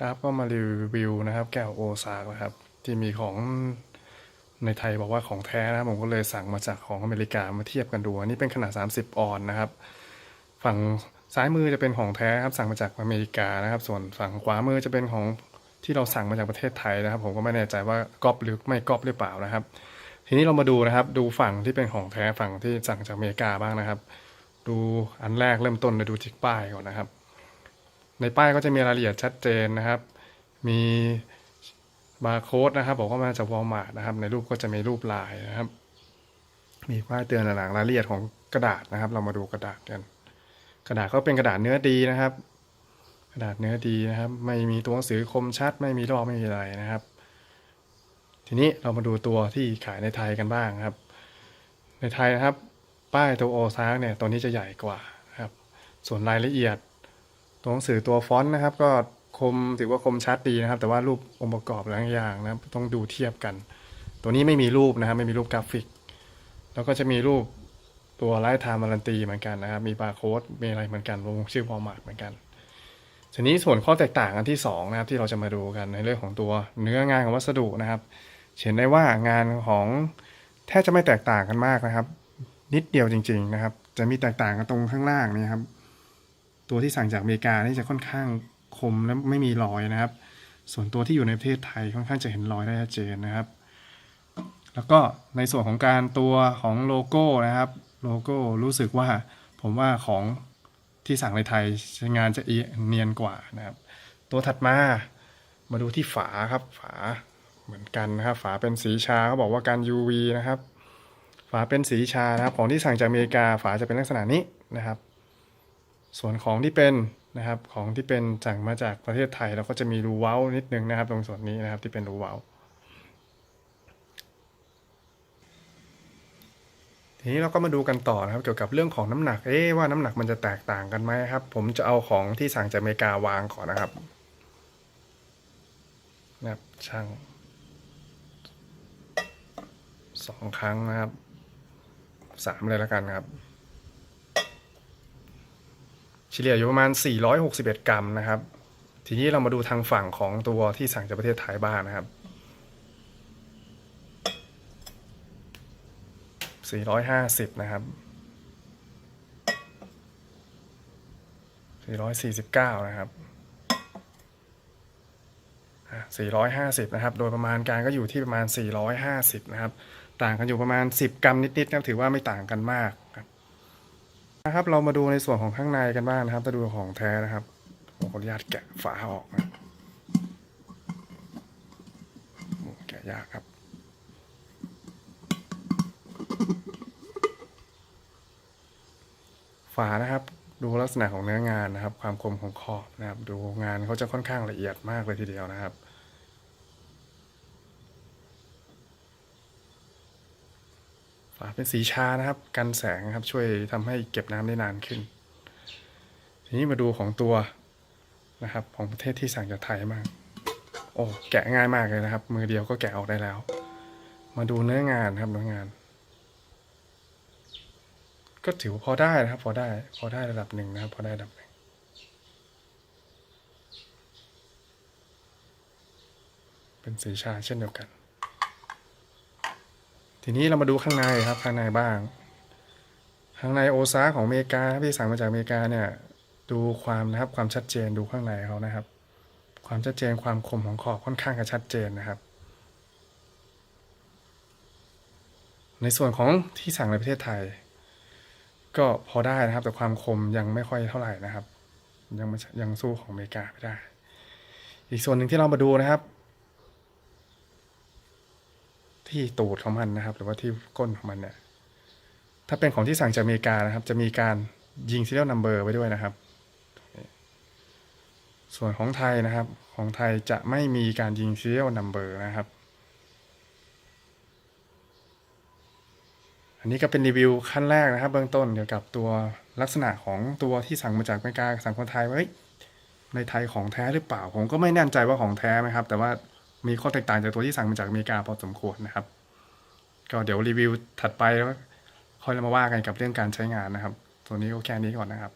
ครับก็มารีวิวนะครับแก้วโอซากนะครับ ที่มีของในไทยบอกว่าของแท้นะผมก็เลยสั่งมาจากของอเมริกามาเทียบกันดูอันนี้เป็นขนาด 30 ออนนะครับ ฝั่งซ้ายมือจะเป็นของแท้ครับสั่งมาจากอเมริกานะครับ ส่วนฝั่งขวามือจะเป็นของที่เราสั่งมาจากประเทศไทยนะครับ ผมก็ไม่แน่ใจว่าก๊อปหรือไม่ก๊อปหรือเปล่านะครับ ทีนี้เรามาดูนะครับ ดูฝั่งที่เป็นของแท้ฝั่งที่สั่งจากอเมริกาบ้างนะครับ ดูอันแรกเริ่มต้นเลยดูที่ป้ายก่อนนะครับ ในป้ายก็จะมีรายละเอียดชัดเจนนะครับ มีบาร์โค้ดนะครับบอกว่ามาจากวอลมาร์ทนะครับ ในรูปก็จะมีรูปลายนะครับ มีป้ายเตือนหลังรายละเอียดของกระดาษนะครับ เรามาดูกระดาษกัน กระดาษก็เป็นกระดาษเนื้อดีนะครับ กระดาษเนื้อดีนะครับ ไม่มีตัวหนังสือคมชัด ไม่มีลอกไม่มีอะไรนะครับ ทีนี้เรามาดูตัวที่ขายในไทยกันบ้างครับ ในไทยนะครับ ป้ายตัวโอซากเนี่ยตัวนี้จะใหญ่กว่าครับ ส่วนรายละเอียด ตัวหนังสือตัวฟอนต์นะครับ ก็คมถือว่าคมชัดดีนะครับ แต่ว่ารูปองค์ประกอบหลายอย่างนะครับ ต้องดูเทียบกัน ตัวนี้ไม่มีรูปนะครับไม่มีรูปกราฟิก แล้วก็จะมีรูปตัวไลท์ไทม์การันตีเหมือนกันนะครับ มีบาร์โค้ดมีอะไรเหมือนกันวงชื่อวอมาร์ทเหมือนกันทีนี้ส่วนข้อแตกต่างกันที่สองนะครับที่เราจะมาดูกันในเรื่องของตัวเนื้องานของวัสดุนะครับเห็นได้ว่างานของแทบจะไม่แตกต่างกันมากนะครับ นิดเดียวจริง ๆนะครับ จะมีแตกต่างกันตรงข้างล่างนี่ครับ ตัวที่สั่งจากอเมริกานี่จะค่อนข้างคมและไม่มีรอยนะครับ ส่วนตัวที่อยู่ในประเทศไทยค่อนข้างจะเห็นรอยได้ชัดเจนนะครับ แล้วก็ในส่วนของการตัวของโลโก้นะครับ โลโก้รู้สึกว่าผมว่าของที่สั่งในไทยใช้งานจะเอียเนียนกว่านะครับ ตัวถัดมามาดูที่ฝาครับฝาเหมือนกันนะครับ ฝาเป็นสีชาเขาบอกว่าการ UV นะครับ ฝาเป็นสีชานะครับ ของที่สั่งจากอเมริกาฝาจะเป็นลักษณะนี้นะครับ ส่วนของที่เป็นนะครับของที่เป็นสั่งมาจากประเทศไทยเราก็จะมีรูเว้านิดนึงนะครับ ตรงส่วนนี้นะครับที่เป็นรูเว้าทีนี้เราก็มาดูกันต่อนะครับเกี่ยวกับเรื่องของน้ำหนักเอ๊ว่าน้ำหนักมันจะแตกต่างกันไหมครับ ผมจะเอาของที่สั่งจากอเมริกาวางก่อนนะครับนะครับช่างสองครั้งนะครับสามเลยแล้วกันครับ เฉลี่ยอยู่ประมาณ 461 กรัมนะครับ ทีนี้เรามาดูทางฝั่งของตัวที่สั่งจากประเทศไทยบ้างนะครับ 450 นะครับ 449 นะครับ450 นะครับ โดยประมาณการก็อยู่ที่ประมาณ 450 นะครับ ต่างกันอยู่ประมาณ 10 กรัมนิดๆนะครับถือว่าไม่ต่างกันมากครับ นะครับ เรามาดูในส่วนของข้างในกันบ้างนะครับถ้าดูของแท้นะครับผมขออนุญาตแกะฝาออกนะแกะยากครับฝานะครับดูลักษณะของเนื้องานนะครับ ความคมของขอบนะครับ ดูงานเขาจะค่อนข้างละเอียดมากเลยทีเดียวนะครับ ฝา เป็นสีชานะครับ กันแสงนะครับ ช่วยทำให้เก็บน้ำได้นานขึ้น ทีนี้มาดูของตัวนะครับ ของประเทศที่สั่งจากไทยบ้างโอ้แกะง่ายมากเลยนะครับ มือเดียวก็แกะออกได้แล้ว มาดูเนื้องานครับเนื้องาน ก็ถือพอได้นะครับ พอได้ พอได้ระดับหนึ่งนะครับ พอได้ระดับหนึ่งเป็นสีชาเช่นเดียวกัน ทีนี้เรามาดูข้างในครับข้างในบ้าง ข้างในโอซาของอเมริกาที่สั่งมาจากอเมริกาเนี่ย ดูความนะครับความชัดเจนดูข้างในเขานะครับ ความชัดเจนความคมของขอบค่อนข้างจะชัดเจนนะครับ ในส่วนของที่สั่งในประเทศไทย ก็พอได้นะครับ แต่ความคมยังไม่ค่อยเท่าไหร่นะครับ ยังยังสู้ของอเมริกาไม่ได้ อีกส่วนหนึ่งที่เรามาดูนะครับ ที่ตูดของมันนะครับ หรือว่าที่ก้นของมันเนี่ยถ้าเป็นของที่สั่งจากอเมริกานะครับ จะมีการยิง serial number ไว้ด้วยนะครับ ส่วนของไทยนะครับ ของไทยจะไม่มีการยิง serial number นะครับ อันนี้ก็เป็นรีวิวขั้นแรกนะครับ เบื้องต้นเกี่ยวกับตัวลักษณะของตัวที่สั่งมาจากอเมริกาสั่งคนไทยว่าในไทยของแท้หรือเปล่า ผมก็ไม่แน่ใจว่าของแท้ไหมครับ แต่ว่า มีข้อแตกต่างจากตัวที่สั่งมาจากอเมริกาพอสมควรนะครับ ก็เดี๋ยวรีวิวถัดไปแล้วค่อยมาว่ากันกับเรื่องการใช้งานนะครับ ตัวนี้ก็แค่นี้ก่อนนะครับ